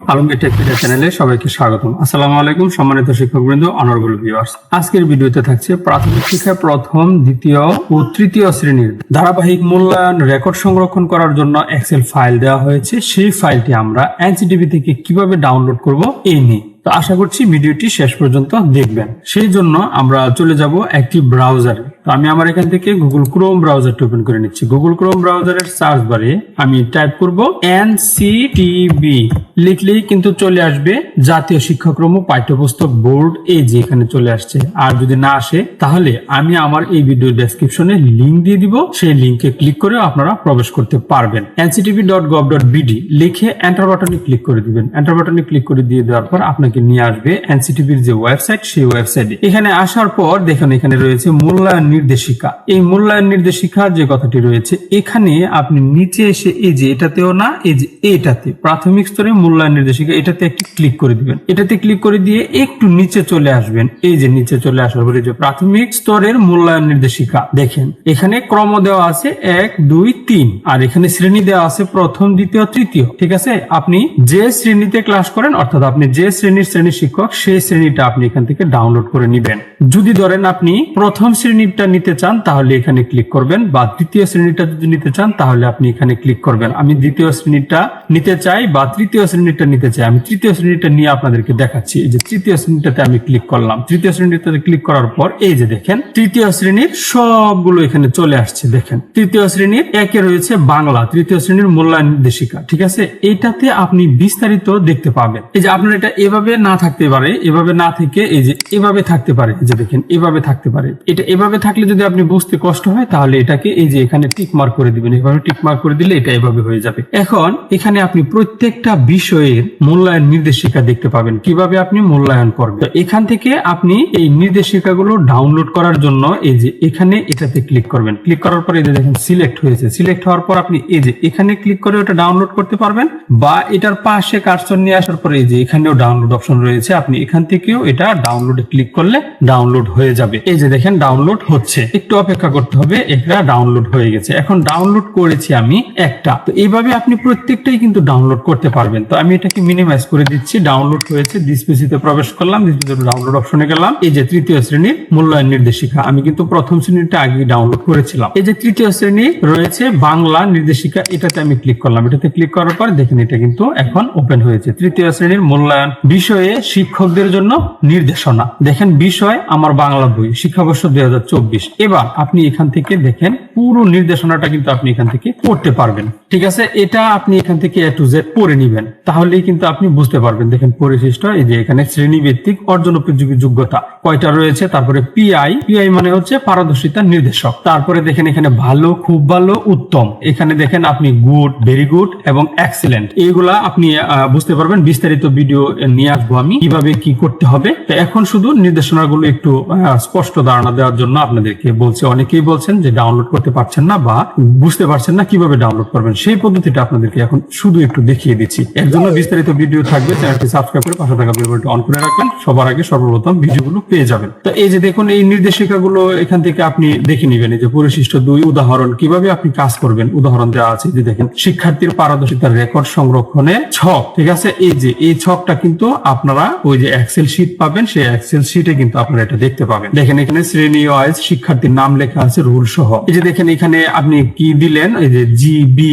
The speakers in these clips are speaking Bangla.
আলমগীর টেকপিডিয়া চ্যানেলে সবাইকে স্বাগতম। আসসালামু আলাইকুম সম্মানিত শিক্ষকবৃন্দ অনর্বল ভিউয়ার্স আজকের ভিডিওতে থাকছে প্রাথমিক শিক্ষা প্রথম, দ্বিতীয় ও তৃতীয় শ্রেণির ধারাবাহিক মূল্যায়ন রেকর্ড সংরক্ষণ করার জন্য এক্সেল ফাইল দেওয়া হয়েছে। সেই ফাইলটি আমরা এনসিটিভি থেকে কীভাবে ডাউনলোড করব এই নিয়ে। তো আশা করছি ভিডিওটি শেষ পর্যন্ত দেখবেন। সেই জন্য আমরা চলে যাব একটি ব্রাউজারে আমি আমার এখান থেকে গুগল ক্রোম ব্রাউজারটি ওপেন করে নিচ্ছি। গুগল ক্রোম ব্রাউজারের সার্চ বারে আমি টাইপ করব এনসিটিবি লিখলেই কিন্তু চলে আসবে জাতীয় শিক্ষাক্রম ও পাঠ্যপুস্তক বোর্ড এই যে এখানে চলে আসছে। আর যদি না আসে, তাহলে আমি আমার এই ভিডিও ডেসক্রিপশনে লিংক দিয়ে দিব। সেই লিংকে ক্লিক করে আপনারা প্রবেশ করতে পারবেন। NCTV dot gov dot BD লিখে এন্টার বাটনে ক্লিক করে দিবেন। এন্টার বাটনে ক্লিক করে দিয়ে দেওয়ার পর আপনাকে নিয়ে আসবে এনসিটিভির যে ওয়েবসাইট সেই ওয়েবসাইটে এখানে আসার পর দেখুন এখানে রয়েছে মূল্যায়ন নির্দেশিকা। এই মূল্যায়ন নির্দেশিকা যে কথাটি রয়েছে, এখানে আপনি নিচে এসে এই যে এটাতেও না, এই যে এটাতে প্রাথমিক স্তরে মূল্যায়ন নির্দেশিকা, এটাতে একটি ক্লিক করে দিবেন। এটাতে ক্লিক করে দিয়ে একটু নিচে চলে আসবেন। এই যে নিচে চলে আসার পরে যে প্রাথমিক স্তরের মূল্যায়ন নির্দেশিকা, দেখেন, এখানে ক্রম দেওয়া আছে এক, দুই, তিন, আর এখানে শ্রেণি দেওয়া আছে প্রথম, দ্বিতীয়, তৃতীয়, ঠিক আছে? আপনি যে শ্রেণীতে ক্লাস করেন, অর্থাৎ আপনি যে শ্রেণির শ্রেণি শিক্ষক, সেই শ্রেণীটা আপনি এখান থেকে ডাউনলোড করে নিবেন। যদি ধরেন আপনি প্রথম শ্রেণীটা নিতে চান, তাহলে এখানে ক্লিক করবেন বা দ্বিতীয় শ্রেণীটা যদি নিতে চান, তাহলে আপনি এখানে ক্লিক করবেন। আমি দ্বিতীয় শ্রেণীটা নিতে চাই বা তৃতীয় শ্রেণীটা নিতে চাই। আমি তৃতীয় শ্রেণীটা নিয়ে আপনাদেরকে দেখাচ্ছি। এই যে তৃতীয় শ্রেণীটাতে আমি ক্লিক করলাম। তৃতীয় শ্রেণীটাতে ক্লিক করার পর, এই যে দেখেন, তৃতীয় শ্রেণির সবগুলো এখানে চলে আসছে, দেখেন। তৃতীয় শ্রেণির একে রয়েছে বাংলা, তৃতীয় শ্রেণির মূল্যায়ন নির্দেশিকা ঠিক আছে? এইটাতে আপনি বিস্তারিত দেখতে পাবেন। এই যে আপনার এটা এভাবে না থাকতে পারে, এভাবে না থেকে এই যে এভাবে থাকতে পারে যে দেখেন, এভাবে থাকতে পারে। এটা এভাবে থাকলে যদি আপনি বুঝতে কষ্ট হয়, তাহলে এটাকে এই যে এখানে টিক মার্ক করে দিবেন। এভাবে টিক মার্ক করে দিলে এটা এভাবে হয়ে যাবে। এখন এখানে আপনি প্রত্যেকটা বিষয়ের মূল্যায়ন নির্দেশিকা দেখতে পাবেন। কীভাবে আপনি মূল্যায়ন করবেন? এখান থেকে আপনি এই নির্দেশিকাগুলো ডাউনলোড করার জন্য এই যে এখানে এটাতে ক্লিক করবেন। ক্লিক করার পরে এই যে দেখেন সিলেক্ট হয়েছে। সিলেক্ট হওয়ার পর আপনি এই যে এখানে ক্লিক করে ওটা ডাউনলোড করতে পারবেন বা এটার পাশে কার্সর নিয়ে আসার পরে এই যে এখানেও ডাউনলোড অপশন রয়েছে। আপনি এখান থেকেও এটা ডাউনলোডে ক্লিক করলে ডাউনলোড হয়ে যাবে। এই যে দেখেন ডাউনলোড হচ্ছে। একটু অপেক্ষা করতে হবে এটা ডাউনলোড হয়ে গেছে। এখন ডাউনলোড করেছি আমি একটা। তো এইভাবে আপনি প্রত্যেকটাই কিন্তু ডাউনলোড করতে পারবেন। তো আমি এটাকে মিনিমাইজ করে দিচ্ছি। ডাউনলোড হয়েছে ডিসপিসিতে প্রবেশ করলাম ডিসপিসিতে ডাউনলোড অপশনে গেলাম। এই যে তৃতীয় শ্রেণির মূল্যায়ন নির্দেশিকা, আমি কিন্তু প্রথম শ্রেণীটা আগে ডাউনলোড করেছিলাম। এই যে তৃতীয় শ্রেণি রয়েছে, বাংলা নির্দেশিকা, এটাতে আমি ক্লিক করলাম। এটাতে ক্লিক করার পর দেখেন এটা কিন্তু এখন ওপেন হয়েছে। তৃতীয় শ্রেণির মূল্যায়ন, বিষয়ে শিক্ষকদের জন্য নির্দেশনা। দেখেন বিষয়, আমার বাংলা বই, শিক্ষাবর্ষ দুই হাজার চব্বিশ। এবার আপনি এখান থেকে দেখেন, পুরো নির্দেশনাটা কিন্তু আপনি এখান থেকে পড়তে পারবেন। ঠিক আছে? এটা আপনি এখান থেকে এ টু জেড পড়ে নিবেন। তাহলেই কিন্তু আপনি বুঝতে পারবেন। দেখেন পরিশিষ্ট, এই যে এখানে শ্রেণি ভিত্তিক অর্জন উপযোগী যোগ্যতা কয়টা রয়েছে? তারপরে পিআই পিআই মানে হচ্ছে পারদর্শিতা নির্দেশক। তারপরে দেখেন এখানে ভালো, খুব ভালো, উত্তম। এখানে দেখেন আপনি গুড, ভেরি গুড এবং এক্সিলেন্ট। এইগুলা আপনি বুঝতে পারবেন। বিস্তারিত ভিডিও নিয়ে আসব আমি। কীভাবে কি করতে হবে? এখন শুধু নির্দেশনাগুলো একটু স্পষ্ট ধারণা দেওয়ার জন্য আপনাদেরকে বলছি, অনেকেই বলছেন যে ডাউনলোড করতে পারছেন না বা বুঝতে পারছেন না কীভাবে ডাউনলোড করবেন। সেই পদ্ধতিটা আপনাদেরকে এখন শুধু একটু দেখিয়ে দিচ্ছি। এর জন্য বিস্তারিত ভিডিও থাকবে চ্যানেলটি সাবস্ক্রাইব করে পাশে থাকা বেলবনটি অন করে রাখবেন। সবার আগে সর্বপ্রথম ভিডিওগুলো পেয়ে যাবেন। তো এই যে দেখুন, এই নির্দেশিকাগুলো এখান থেকে আপনি দেখে নেবেন। এই যে পরিশিষ্ট দুই উদাহরণ, কীভাবে আপনি কাজ করবেন? উদাহরণ দেওয়া আছে যে দেখেন, শিক্ষার্থীর পারদর্শিতার রেকর্ড সংরক্ষণে ছক, ঠিক আছে? এই যে, এই ছকটা কিন্তু আপনারা ওই যে এক্সেল শিট পাবেন, সেই এক্সেল শিটে কিন্তু আপনারা এটা দেখতে পাবেন। দেখেন এখানে শ্রেণি ওয়াইজ শিক্ষার্থীর নাম লেখা আছে রুল সহ। এই যে দেখেন, এখানে আপনি কি দিলেন? এই যে জি বি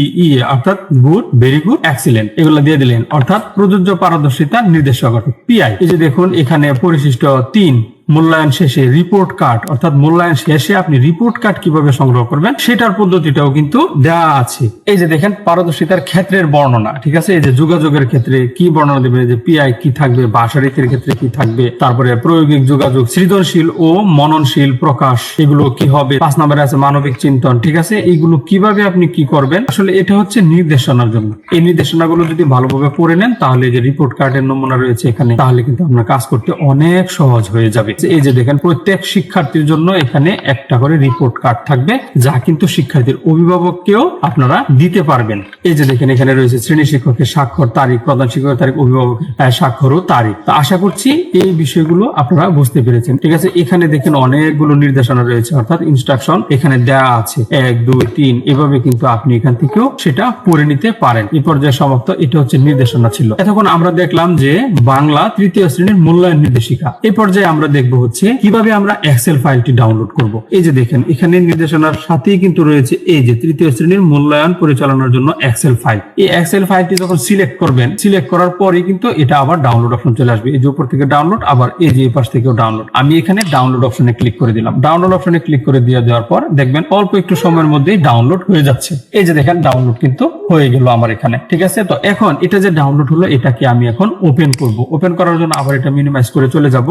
অর্থাৎ গুড, ভেরি গুড, এক্সিলেন্ট, এগুলো দিয়ে দিলেন। অর্থাৎ প্রযোজ্য পারদর্শিতা নির্দেশক পিআই এই যে দেখুন, এখানে পরিশিষ্ট তিন মূল্যায়ন শেষে রিপোর্ট কার্ড অর্থাৎ মূল্যায়ন শেষে আপনি রিপোর্ট কার্ড কীভাবে সংগ্রহ করবেন, সেটার পদ্ধতিটাও কিন্তু দেওয়া আছে। এই যে দেখেন, পারদর্শিতার ক্ষেত্রের বর্ণনা, ঠিক আছে? এই যে যোগাযোগের ক্ষেত্রে কি বর্ণনা এই যে পিআই কি থাকবে? ভাষা ক্ষেত্রে কি থাকবে? তারপরে প্রায়োগিক যোগাযোগ, সৃজনশীল ও মননশীল প্রকাশ, এগুলো কি হবে? পাঁচ নম্বরে আছে মানবিক চিন্তন, ঠিক আছে? এইগুলো কীভাবে আপনি কি করবেন? আসলে এটা হচ্ছে নির্দেশনার জন্য। এই নির্দেশনাগুলো যদি ভালোভাবে পড়ে নেন, তাহলে যে রিপোর্ট কার্ডের নমুনা রয়েছে এখানে, তাহলে কিন্তু আপনার কাজ করতে অনেক সহজ হয়ে যাবে। এই যে দেখেন, প্রত্যেক শিক্ষার্থীর জন্য এখানে একটা করে রিপোর্ট কার্ড থাকবে, যা কিন্তু শিক্ষার্থীর অভিভাবককেও আপনারা দিতে পারবেন। এই যে দেখেন, এখানে রয়েছে শ্রেণি শিক্ষকের স্বাক্ষর, তারিখ, প্রধান শিক্ষকের তারিখ, অভিভাবকের স্বাক্ষর ও তারিখ। আশা করছি এই বিষয়গুলো আপনারা বুঝতে পেরেছেন। ঠিক আছে, এখানে দেখেন অনেকগুলো নির্দেশনা রয়েছে, অর্থাৎ ইনস্ট্রাকশন এখানে দেওয়া আছে। এক, দুই, তিন, এভাবে কিন্তু আপনি এখান থেকেও সেটা পড়ে নিতে পারেন। এই পর্যায়ে সমাপ্ত, এটা হচ্ছে নির্দেশনা ছিল। এতক্ষণ আমরা দেখলাম যে বাংলা তৃতীয় শ্রেণির মূল্যায়ন নির্দেশিকা। এই পর্যায়ে আমরা দেখব হচ্ছে কীভাবে আমরা এক্সেল ফাইলটি ডাউনলোড করব। এই যে দেখেন, এখানে নির্দেশনার সাথেই কিন্তু রয়েছে এই যে তৃতীয় শ্রেণির মূল্যায়ন পরিচালনার জন্য এক্সেল ফাইল এই এক্সেল ফাইলটি যখন সিলেক্ট করবেন সিলেক্ট করার পরে কিন্তু এটা আবার ডাউনলোড অপশন চলে আসবে। এই যে উপর থেকে ডাউনলোড আবার এই যে পাশ থেকেও ডাউনলোড আমি এখানে ডাউনলোড অপশনে ক্লিক করে দিলাম। ডাউনলোড অপশনে ক্লিক করে দিয়ে দেওয়ার পর দেখবেন অল্প একটু সময়ের মধ্যেই ডাউনলোড হয়ে যাচ্ছে। এই যে দেখেন ডাউনলোড কিন্তু হয়ে গেল আমার এখানে, ঠিক আছে? তো এখন এটা যে ডাউনলোড হলো, এটাকে আমি এখন ওপেন করব। ওপেন করার জন্য আবার এটা মিনিমাইজ করে চলে যাব।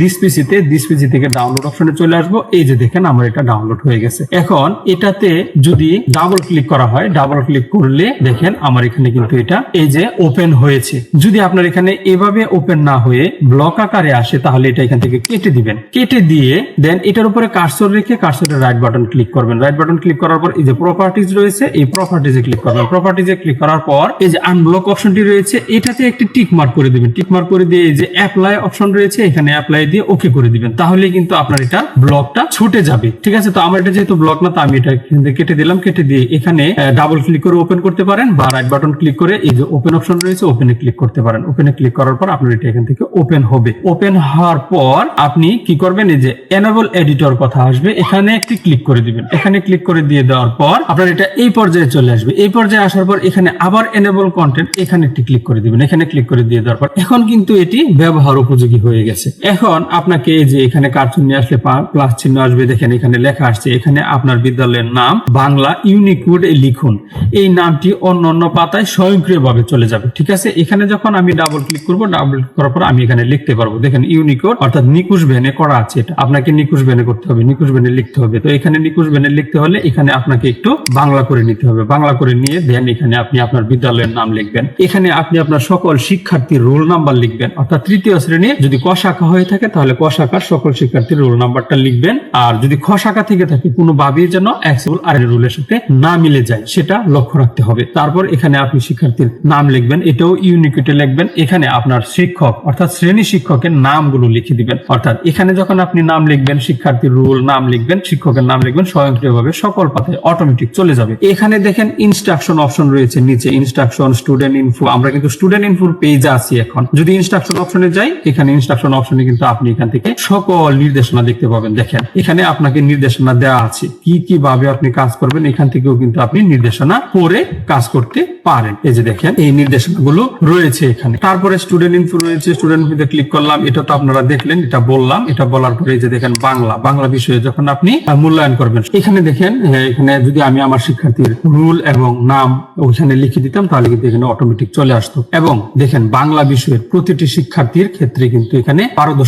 দিস পিসিতে দিস পিসি থেকে ডাউনলোড অপশনে চলে আসব। এই যে দেখেন আমার এটা ডাউনলোড হয়ে গেছে। এখন এটাতে যদি ডাবল ক্লিক করা হয় ডাবল ক্লিক করলে দেখেন আমার এখানে কিন্তু এটা এই যে ওপেন হয়েছে। যদি আপনার এখানে এভাবে ওপেন না হয়ে ব্লক আকারে আসে, তাহলে এটা এখান থেকে কেটে দিবেন। কেটে দিয়ে দেন এটার উপরে কার্সর রেখে কার্সরের রাইট বাটন ক্লিক করবেন। রাইট বাটন ক্লিক করার পর এই যে প্রপার্টিজ রয়েছে, এই প্রপার্টিজে ক্লিক করবেন। প্রপার্টিজে ক্লিক করার পর এই যে আনব্লক অপশনটি রয়েছে, এটাতে একটি টিক মার্ক করে দিবেন। টিক মার্ক করে দিয়ে এই যে অ্যাপ্লাই অপশন রয়েছে, এখানে অ্যাপ্লাই দিয়ে ওকে করে দিবেন। তাহলে কিন্তু আপনার এটা ব্লকটা ছুটে যাবে। ঠিক আছে? তো আমার এটা যেহেতু ব্লক না, তো আমি এটা কেটে দিলাম। কেটে দিয়ে এখানে ডাবল ক্লিক করে ওপেন করতে পারেন বা রাইট বাটন ক্লিক করে এই যে ওপেন অপশন রয়েছে ওপেনে ক্লিক করতে পারেন। ওপেনে ক্লিক করার পর আপনার এটা এখান থেকে ওপেন হবে। ওপেন হওয়ার পর আপনি কি করবেন? এই যে এনেবল এডিটর কথা আসবে। এখানে একটি ক্লিক করে দিবেন। এখানে ক্লিক করে দিয়ে দেওয়ার পর আপনার এটা এই পর্যায়ে চলে আসবে। এই পর্যায়ে আসার পর এখানে আবার এনেবল কন্টেন্ট এখানে একটি ক্লিক করে দিবেন। এখানে ক্লিক করে দিয়ে দেওয়ার পর। এখন কিন্তু এটি ব্যবহার উপযোগী হয়ে গেছে। এখন আপনাকে এই যে এখানে কার্টুন নিয়ে আসলে প্লাস চিহ্ন আসবে, দেখেন এখানে লেখা আসছে, এখানে আপনার বিদ্যালয়ের নাম, বাংলা ইউনিকোড লিখুন। এই নামটি অন্য অন্য পাতায় স্বয়ংক্রিয়ভাবে চলে যাবে, ঠিক আছে? এখানে যখন আমি ডাবল ক্লিক করব ডাবল করার পর আমি এখানে লিখতে পারব। দেখেন ইউনিকোড অর্থাৎ নিকুশ ভেনে করা আছে এটা। আপনাকে নিকুশ ভেনে করতে হবে, নিকুশ ভেনে লিখতে হবে। তো এখানে নিকুশ ভেনে লিখতে হলে এখানে আপনাকে একটু বাংলা করে নিতে হবে। বাংলা করে নিয়ে দেন এখানে আপনি আপনার বিদ্যালয়ের নাম লিখবেন। এখানে আপনি আপনার সকল শিক্ষার্থীর রোল নাম্বার লিখবেন। অর্থাৎ তৃতীয় শ্রেণির যদি ক শাখা হয়ে থাকে তাহলে ক শাখার সকল শিক্ষার্থীর রোল নাম্বারটা লিখবেন। আর যদি খ শাখা থেকে থাকে, কোনো ভাবেই যেন এক্সেবল আর রুলের সাথে না মিলে যায়, সেটা লক্ষ্য রাখতে হবে। তারপর এখানে আপনি শিক্ষার্থীর নাম লিখবেন, এটাও ইউনিকুইটে লিখবেন। এখানে আপনার শিক্ষক, অর্থাৎ শ্রেণি শিক্ষকের নামগুলো লিখে দিবেন। অর্থাৎ এখানে যখন আপনি নাম লিখবেন, শিক্ষার্থীর রোল নাম লিখবেন, শিক্ষকের নাম লিখবেন, স্বয়ংক্রিয়ভাবে সকল পাতায় অটোমেটিক চলে যাবে। এখানে দেখেন ইনস্ট্রাকশন অপশন রয়েছে নিচে ইনস্ট্রাকশন স্টুডেন্ট ইনফো আমরা কিন্তু স্টুডেন্ট ইনফোর পেজে আছি এখন। যদি ইনস্ট্রাকশন অপশনে যাই, এখানে ইনস্ট্রাকশন অপশনে কিন্তু আপনি এখান থেকে সকল নির্দেশনা দেখতে পাবেন। দেখেন, এখানে আপনাকে নির্দেশনা দেওয়া আছে। কি কি ভাবে আপনি কাজ করবেন, এখান থেকেও কিন্তু আপনি নির্দেশনা পড়ে কাজ করতে পারেন। এই যে দেখেন, এই নির্দেশনাগুলো রয়েছে এখানে। তারপরে স্টুডেন্ট ইনফো রয়েছে। স্টুডেন্ট ইনফোতে ক্লিক করলাম, এটা তো আপনারা দেখলেন, এটা বললাম। এটা বলার পরে যে দেখেন, বাংলা। বাংলা বিষয়ে যখন আপনি মূল্যায়ন করবেন, এখানে দেখেন এখানে যদি আমি আমার শিক্ষার্থীর রুল এবং নাম ওখানে লিখে দিতাম, তাহলে কিন্তু এখানে অটোমেটিক চলে আসতো। এবং দেখেন, বাংলা বিষয়ের প্রতিটি শিক্ষার্থীর ক্ষেত্রে কিন্তু এখানে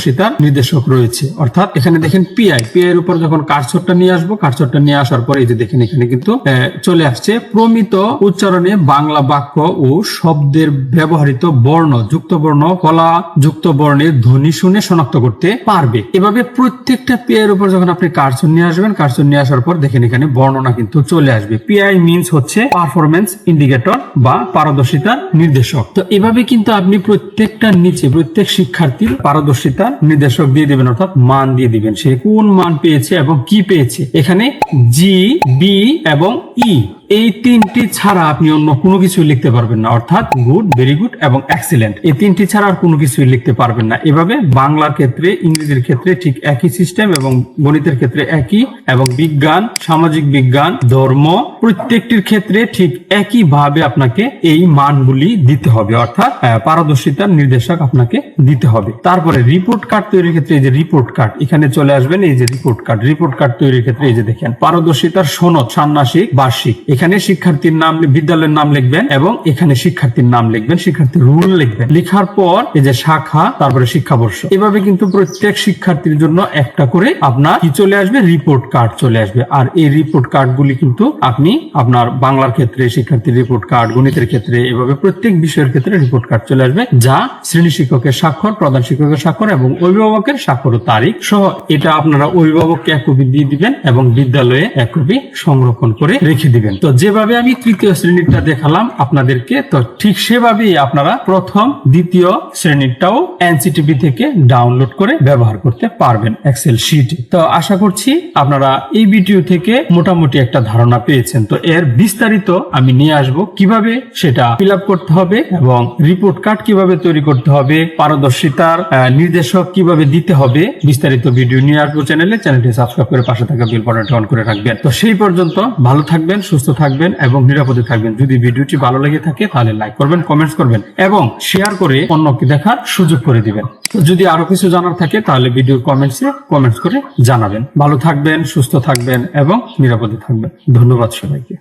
পারদর্শিতার নির্দেশক রয়েছে। অর্থাৎ এখানে দেখেন পিআই পিআই এর উপর যখন কারচরটা নিয়ে আসব কারচরটা নিয়ে আসার পরে এই যে দেখেন এখানে কিন্তু চলে আসছে প্রমিত উচ্চারণে বাংলা বাক্য ও শব্দের ব্যবহৃত বর্ণ যুক্ত বর্ণ কলা যুক্ত বর্ণের ধ্বনি শুনে শনাক্ত করতে পারবে। এভাবে প্রত্যেকটা পিআই এর উপর যখন আপনি কারচর নিয়ে আসবেন কারচর নিয়ে আসার পর দেখেন এখানে বর্ণনা কিন্তু চলে আসবে। পিআই মিনস হচ্ছে পারফরমেন্স ইন্ডিকেটর বা পারদর্শিতার নির্দেশক। তো এভাবে কিন্তু আপনি প্রত্যেকটা নিচে, প্রত্যেক শিক্ষার্থীর পারদর্শিতার নির্দেশক দিয়ে দিবেন, অর্থাৎ মান দিয়ে দিবেন। সে কোন মান পেয়েছে এবং কি পেয়েছে? এখানে জি, বি এবং ই। এই তিনটি ছাড়া আপনি অন্য কোনো কিছু লিখতে পারবেন না। অর্থাৎ গুড, ভেরি গুড এবং এক্সিলেন্ট। এই তিনটি ছাড়া আর কোনো কিছুই লিখতে পারবেন না। এভাবে বাংলার ক্ষেত্রে, ইংরেজির ক্ষেত্রে ঠিক একই সিস্টেম এবং গণিতের ক্ষেত্রে একই এবং বিজ্ঞান, সামাজিক বিজ্ঞান, ধর্ম প্রত্যেকটির ক্ষেত্রে ঠিক একই ভাবে আপনাকে এই মানগুলি দিতে হবে। অর্থাৎ পারদর্শিতার নির্দেশক আপনাকে দিতে হবে। তারপরে রিপোর্ট কার্ড তৈরির ক্ষেত্রে এই যে রিপোর্ট কার্ড এখানে চলে আসবেন এই যে রিপোর্ট কার্ড রিপোর্ট কার্ড তৈরির ক্ষেত্রে এই যে দেখেন, পারদর্শিতার সনদ ষান্মাসিক বার্ষিক। এখানে শিক্ষার্থীর নাম, বিদ্যালয়ের নাম লিখবেন এবং এখানে শিক্ষার্থীর নাম লিখবেন, শিক্ষার্থীর রুল লিখবেন। লেখার পর এই যে শাখা, তারপরে শিক্ষাবর্ষ। এভাবে কিন্তু প্রত্যেক শিক্ষার্থীর জন্য একটা করে আপনার কি চলে আসবে? রিপোর্ট কার্ড চলে আসবে। আর এই রিপোর্ট কার্ড গুলি কিন্তু আপনি আপনার বাংলার ক্ষেত্রে, শিক্ষার্থীর রিপোর্ট কার্ড গণিতের ক্ষেত্রে, এভাবে প্রত্যেক বিষয়ের ক্ষেত্রে রিপোর্ট কার্ড চলে আসবে, যা শ্রেণি শিক্ষকের স্বাক্ষর, প্রধান শিক্ষকের স্বাক্ষর এবং অভিভাবকের স্বাক্ষর তারিখ সহ। এটা আপনারা অভিভাবককে এক কপি দিয়ে দিবেন এবং বিদ্যালয়ে এক কপি সংরক্ষণ করে রেখে দিবেন। তো যেভাবে আমি তৃতীয় শ্রেণীরটা দেখালাম আপনাদেরকে, তো ঠিক সেভাবেই আপনারা প্রথম, দ্বিতীয় শ্রেণীরটাও এনসিটিভি থেকে ডাউনলোড করে ব্যবহার করতে পারবেন এক্সেল শিট তো আশা করছি আপনারা এই ভিডিও থেকে মোটামুটি একটা ধারণা পেয়েছেন। তো এর বিস্তারিত আমি নিয়ে আসব কীভাবে সেটা ফিল করতে হবে এবং রিপোর্ট কার্ড কীভাবে তৈরি করতে হবে, পারদর্শিতার নির্দেশক কীভাবে দিতে হবে, বিস্তারিত ভিডিও নিয়ে আসব চ্যানেলে চ্যানেলটি সাবস্ক্রাইব করে পাশে থাকা বেল বাটনটি অন করে রাখবেন। তো সেই পর্যন্ত ভালো থাকবেন, সুস্থ থাকবেন এবং নিরাপদে থাকবেন। যদি ভিডিওটি ভালো লেগে থাকে, তাহলে লাইক করবেন কমেন্টস করবেন এবং শেয়ার করে অন্যকে দেখার সুযোগ করে দিবেন। যদি আরও কিছু জানার থাকে, তাহলে ভিডিওর কমেন্টসে কমেন্টস করে জানাবেন। ভালো থাকবেন, সুস্থ থাকবেন এবং নিরাপদে থাকবেন। ধন্যবাদ সবাইকে।